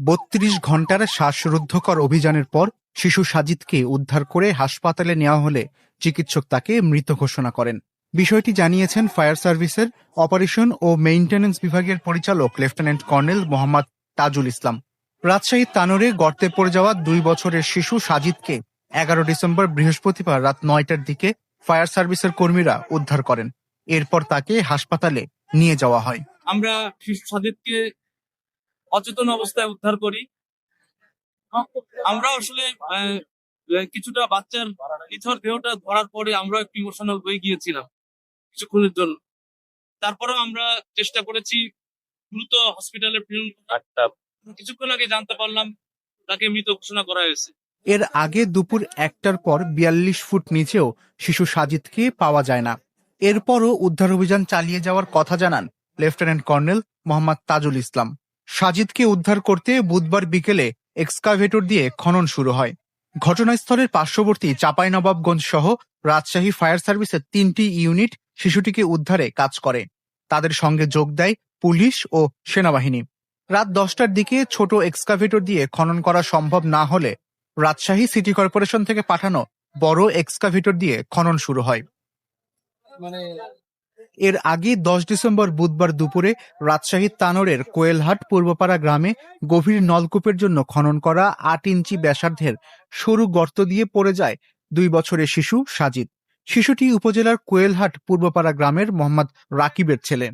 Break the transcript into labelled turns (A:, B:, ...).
A: বত্রিশ ঘণ্টার শ্বাসরুদ্ধকর অভিযানের পর শিশু সাজিদকে উদ্ধার করে হাসপাতালে নেওয়া হলে চিকিৎসক তাকে মৃত ঘোষণা করেন। বিষয়টি জানিয়েছেন ফায়ার সার্ভিসের অপারেশন ও মেইনটেন্যান্স বিভাগের পরিচালক লেফটেন্যান্ট কর্নেল মোহাম্মদ তাজুল ইসলাম। রাজশাহীর তানোরে গর্তে পড়ে যাওয়া দুই বছরের শিশু সাজিদকে এগারো ডিসেম্বর বৃহস্পতিবার রাত নয়টার দিকে ফায়ার সার্ভিসের কর্মীরা উদ্ধার করেন। এরপর তাকে হাসপাতালে নিয়ে যাওয়া হয়।
B: আমরা শিশু সাজিদকে অচেতন অবস্থায় উদ্ধার করি। আমরা আসলে আহ, কিছুটা বাচ্চার নিথর দেহটা ধরার পরে আমরা একটু ইমোশনাল হয়ে গিয়েছিলাম কিছুক্ষণের জন্য। তারপরেও আমরা চেষ্টা করেছি দ্রুত হসপিটালে প্রেরণ কিছুক্ষণ আগে জানতে পারলাম তাকে মৃত ঘোষণা করা হয়েছে।
A: এর আগে দুপুর একটার পর বিয়াল্লিশ ফুট নিচেও শিশু সাজিদকে পাওয়া যায় না। এরপরও উদ্ধার অভিযান চালিয়ে যাওয়ার কথা জানান লেফটেন্যান্ট কর্নেল মোহাম্মদ তাজুল ইসলাম। সাজিদকে উদ্ধার করতে বুধবার বিকেলে এক্সকাভেটর দিয়ে খনন শুরু হয়। ঘটনাস্থলের পার্শ্ববর্তী চাঁপাইনবাবগঞ্জ সহ রাজশাহী ফায়ার সার্ভিসের তিনটি ইউনিট শিশুটিকে উদ্ধারে কাজ করে। তাদের সঙ্গে যোগ দেয় পুলিশ ও সেনাবাহিনী। রাত দশটার দিকে ছোট এক্সকাভেটর দিয়ে খনন করা সম্ভব না হলে রাজশাহী সিটি কর্পোরেশন থেকে পাঠানো বড় এক্সকাভেটর দিয়ে খনন শুরু হয়।
B: মানে
A: এর আগে দশ ডিসেম্বর বুধবার দুপুরে রাজশাহীর তানোরের কোয়েলহাট পূর্বপাড়া গ্রামে গভীর নলকূপের জন্য খনন করা আট ইঞ্চি ব্যাসার্ধের সরু গর্ত দিয়ে পড়ে যায় দুই বছরের শিশু সাজিদ। শিশুটি উপজেলার কোয়েলহাট পূর্বপাড়া গ্রামের মোহাম্মদ রাকিবের ছেলে।